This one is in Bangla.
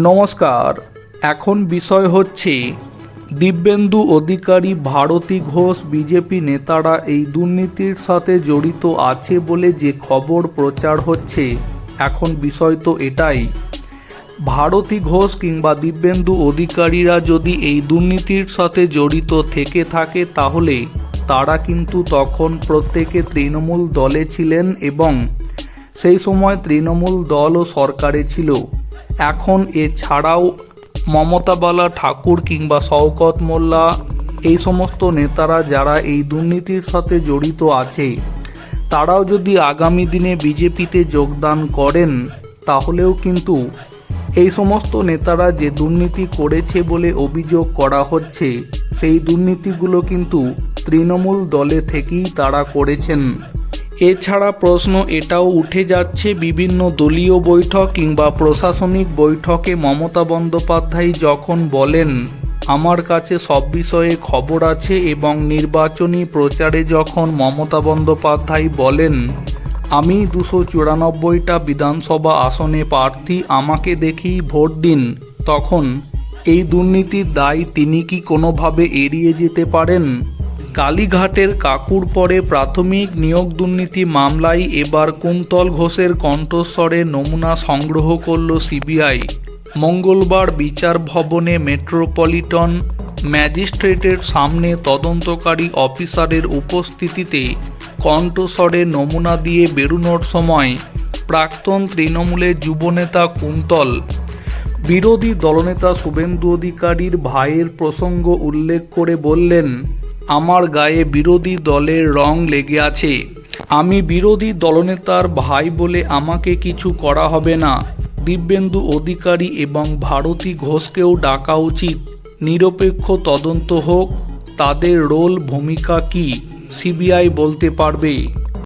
নমস্কার। এখন বিষয় হচ্ছে, দিব্যেন্দু অধিকারী ভারতী ঘোষ বিজেপি নেতারা এই দুর্নীতির সাথে জড়িত আছে বলে যে খবর প্রচার হচ্ছে, এখন বিষয় তো এটাই। ভারতী ঘোষ কিংবা দিব্যেন্দু অধিকারীরা যদি এই দুর্নীতির সাথে জড়িত থেকে থাকে, তাহলে তারা কিন্তু তখন প্রত্যেকে তৃণমূল দলে ছিলেন এবং সেই সময় তৃণমূল দলও সরকারে ছিল। এখন এছাড়াও মমতাবালা ঠাকুর কিংবা শওকত মোল্লা, এই সমস্ত নেতারা যারা এই দুর্নীতির সাথে জড়িত আছে, তারাও যদি আগামী দিনে বিজেপিতে যোগদান করেন, তাহলেও কিন্তু এই সমস্ত নেতারা যে দুর্নীতি করেছে বলে অভিযোগ করা হচ্ছে, সেই দুর্নীতিগুলো কিন্তু তৃণমূল দলে থেকেই তারা করেছেন। এছাড়া প্রশ্ন এটাও উঠে যাচ্ছে, বিভিন্ন দলীয় বৈঠক কিংবা প্রশাসনিক বৈঠকে মমতা বন্দ্যোপাধ্যায় যখন বলেন, আমার কাছে সব বিষয়ে খবর আছে এবং নির্বাচনী প্রচারে যখন মমতা বন্দ্যোপাধ্যায় বলেন, আমি দুশো চুরানব্বইটা বিধানসভা আসনে প্রার্থী, আমাকে দেখেই ভোট দিন তখন এই দুর্নীতির দায় তিনি কি কোনোভাবে এড়িয়ে যেতে পারেন? কালীঘাটের কাকুর পরে প্রাথমিক নিয়োগ দুর্নীতি মামলায় এবার কুন্তল ঘোষের কণ্ঠস্বরে নমুনা সংগ্রহ করল সিবিআই। মঙ্গলবার বিচার ভবনে মেট্রোপলিটন ম্যাজিস্ট্রেটের সামনে তদন্তকারী অফিসারের উপস্থিতিতে কণ্ঠস্বরে নমুনা দিয়ে বেরোনোর সময় প্রাক্তন তৃণমূলের যুবনেতা কুন্তল, বিরোধী দলনেতা শুভেন্দু অধিকারীর ভাইয়ের প্রসঙ্গ উল্লেখ করে বললেন আমার গায়ে বিরোধী দলের রং লেগে আছে। আমি বিরোধী দলনেতার ভাই বলে আমাকে কিছু করা হবে না। দিব্যেন্দু অধিকারী এবং ভারতী ঘোষকেও ডাকা উচিত। নিরপেক্ষ তদন্ত হোক। তাদের রোল ভূমিকা কি? সিবিআই বলতে পারবে।